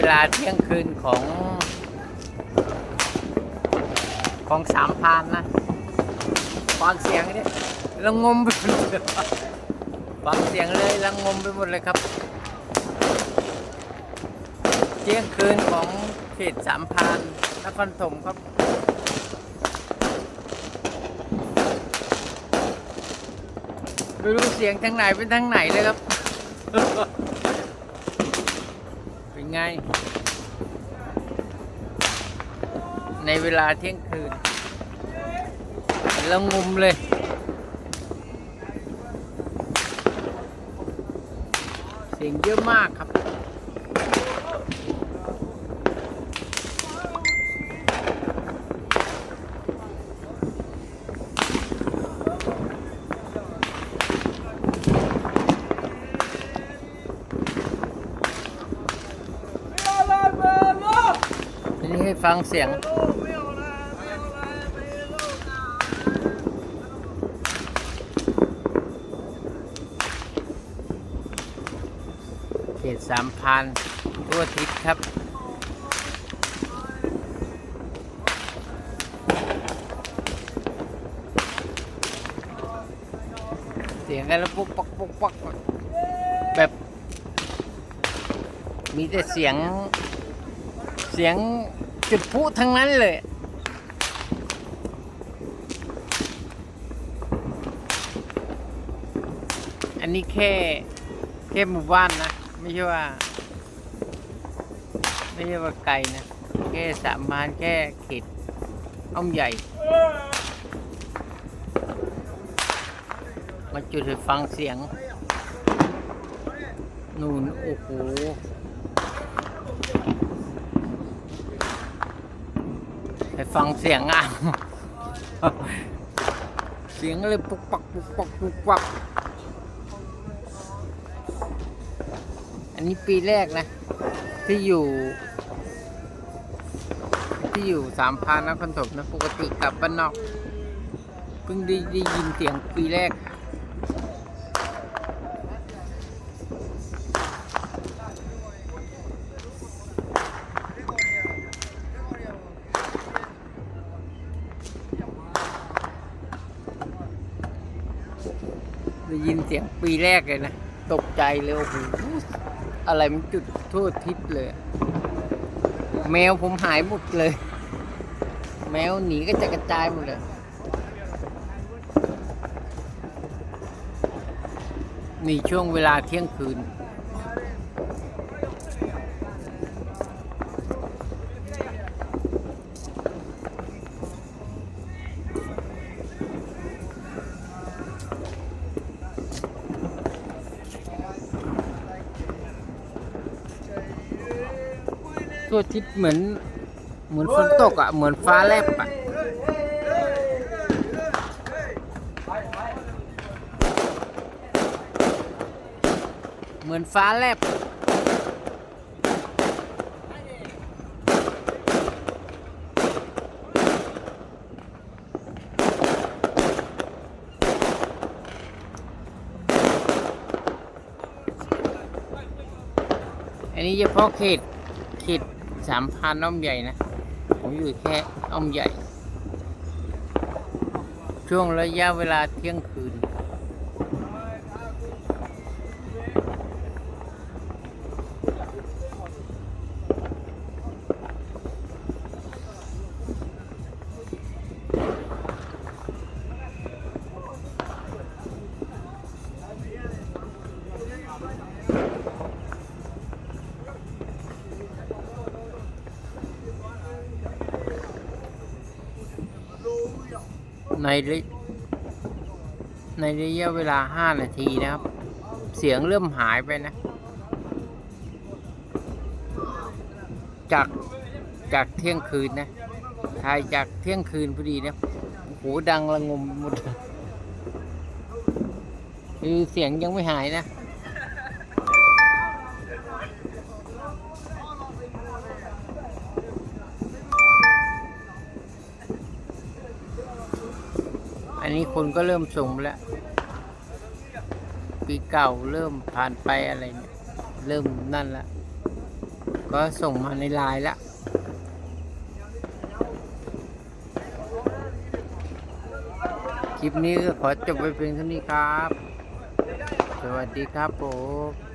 เวลาเที่ยงคืนของ ของสามพานนะฟังเสียงเนี่ยละงมไปหมดเลยฟังเสียงเลยละงมไปหมดเลยครับ เที่ยงคืนของเขตสามพานนครถมครับไม่รู้เสียงทางไหนเป็นทางไหนเลยครับ เป็นไง ในเวลาเที่ยงคืนแล้วงุมเลย เสียงเยอะมากครับ ฟังเสียง เขตสามพันทั่วทิศครับเสียงกันแล้วปุ๊กปักปุ๊กปักแบบ มีแต่เสียงเสียง จุดพุทั้งนั้นเลย อันนี้แค่แค่หมู่บ้านนะ ไม่ใช่ว่า ไม่ใช่ว่าไกลนะ แค่สามานแค่เขตอ้อมใหญ่ มาจุดให้ฟังเสียง นู่นโอ้โห ไปฟังเสียงอะ เสียงเลยปุกปักปุกปักปุกปัก อันนี้ปีแรกนะ ที่อยู่ ที่อยู่สามพานนครถมนะ ปกติกลับบ้านนอก เพิ่งได้ได้ยินเสียงปีแรก ได้ยินเสียงปีแรกเลยนะ ตกใจเลยโอ้โหอะไรมันจุดทั่วทิศเลย แมวผมหายหมดเลย แมวหนีก็จะกระจายหมดเลยนี่ช่วงเวลาเที่ยงคืน ตัวทิศเหมือน เหมือนฝนตกอะ เหมือนฟ้าแลบอะเหมือนฟ้าแลบอันนี้เฉพาะเขตเขต สามพันอ้อมใหญ่นะ ผมอยู่แค่อ้อมใหญ่ ช่วงระยะเวลาเที่ยงคืน ในระในระยะเวลา 5 นาทีนะครับ เสียงเริ่มหายไปนะ จากจากเที่ยงคืนนะถ่ายจากเที่ยงคืนพอดีนะโอ้โหดังระงมหมดคือเสียงยังไม่หายนะ นนี้คนก็เริ่มส่งแล้ว ปีเก่าเริ่มผ่านไปอะไรเนี่ย เริ่มนั่นละ ก็ส่งมาในไลน์ละคลิปนี้ก็ขอจบไปเพียงเท่านี้ครับ สวัสดีครับผม